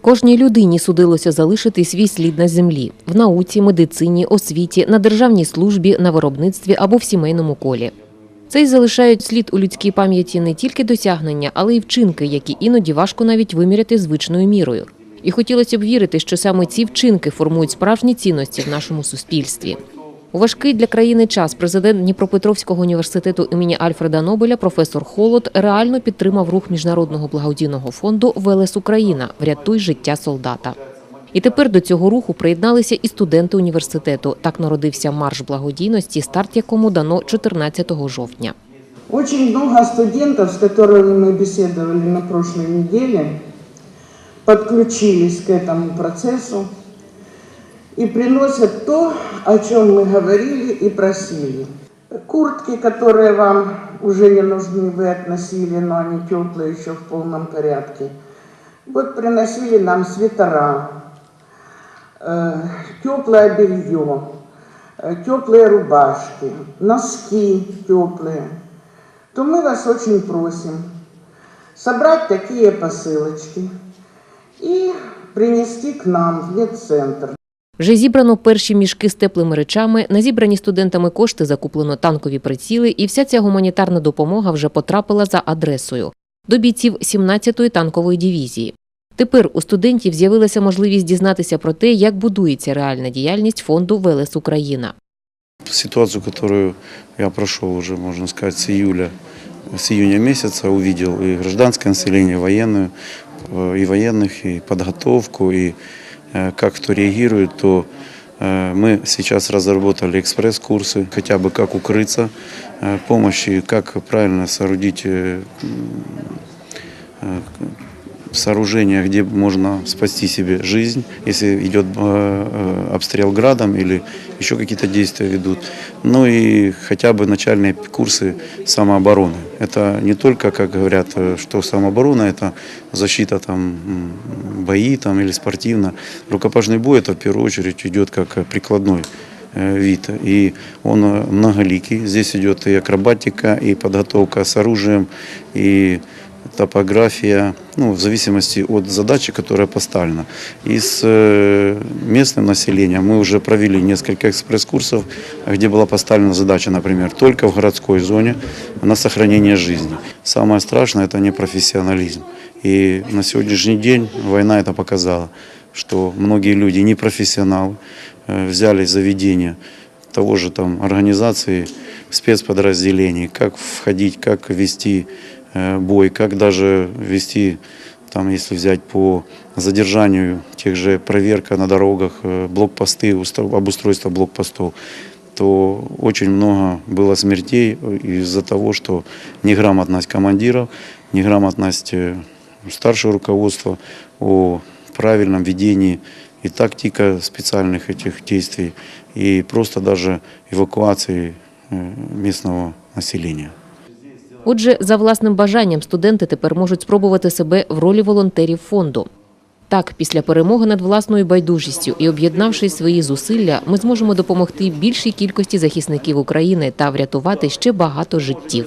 Кожній людині судилося залишити свій слід на землі в науці, медицині, освіті, на державній службі, на виробництві або в сімейному колі. Це й залишають слід у людській пам'яті не тільки досягнення, але й вчинки, які іноді важко навіть виміряти звичною мірою. І хотілося б вірити, що саме ці вчинки формують справжні цінності в нашому суспільстві. У важкий для країни час президент Дніпропетровського університету імені Альфреда Нобеля професор Холод реально підтримав рух міжнародного благодійного фонду Велес Україна Врятуй життя солдата. І тепер до цього руху приєдналися і студенти університету. Так народився марш благодійності, старт якому дано 14 жовтня. Очень много студентов, с которыми мы беседовали на прошлой неделе, подключились к этому процессу И приносят то, о чем мы говорили и просили. Куртки, которые вам уже не нужны, вы относили, но они теплые еще в полном порядке. Вот приносили нам свитера, теплое белье, теплые рубашки, носки теплые, то мы вас очень просим собрать такие посылочки и принести к нам в медцентр. Вже зібрано перші мішки з теплими речами, на зібрані студентами кошти закуплено танкові приціли, і вся ця гуманітарна допомога вже потрапила за адресою до бійців 17-ї танкової дивізії. Тепер у студентів з'явилася можливість дізнатися про те, як будується реальна діяльність фонду Велес Україна. Ситуацию, которую я прошел уже, можно сказать, с июля, с июня месяца, увидел и гражданское население, и военную, э, и военных, э, как кто реагирует, то э, мы сейчас разработали экспресс-курсы, хотя бы как укрыться, э, помощи, как правильно соорудить сооружения, где можно спасти себе жизнь, если идет э, э, обстрел градом или еще какие-то действия ведут. Ну и хотя бы начальные курсы самообороны. Это не только, как говорят, э, что самооборона, это защита там, бои там, или спортивно. Рукопашный бой это в первую очередь идет как прикладной вид. И он многоликий. Здесь идет и акробатика, и подготовка с оружием, и топография, ну, в зависимости от задачи, которая поставлена. И с э, местным населением мы уже провели несколько экспресс-курсов, где была поставлена задача, например, только в городской зоне на сохранение жизни. Самое страшное – это непрофессионализм. И на сегодняшний день война это показала, что многие люди не профессионалы, э, взяли за ведение того же там организации, спецподразделений, как входить, как вести бой, как даже вести, там, если взять по задержанию тех же проверка на дорогах, э, блокпосты, обустройство блокпостов, то очень много было смертей из-за того, что неграмотность командиров, неграмотность э, старшего руководства о правильном ведении и тактика специальных этих действий, и просто даже эвакуации э, местного населения. Отже, за власним бажанням студенти тепер можуть спробувати себе в ролі волонтерів фонду. Так, після перемоги над власною байдужістю і об'єднавши свої зусилля, ми зможемо допомогти більшій кількості захисників України та врятувати ще багато життів.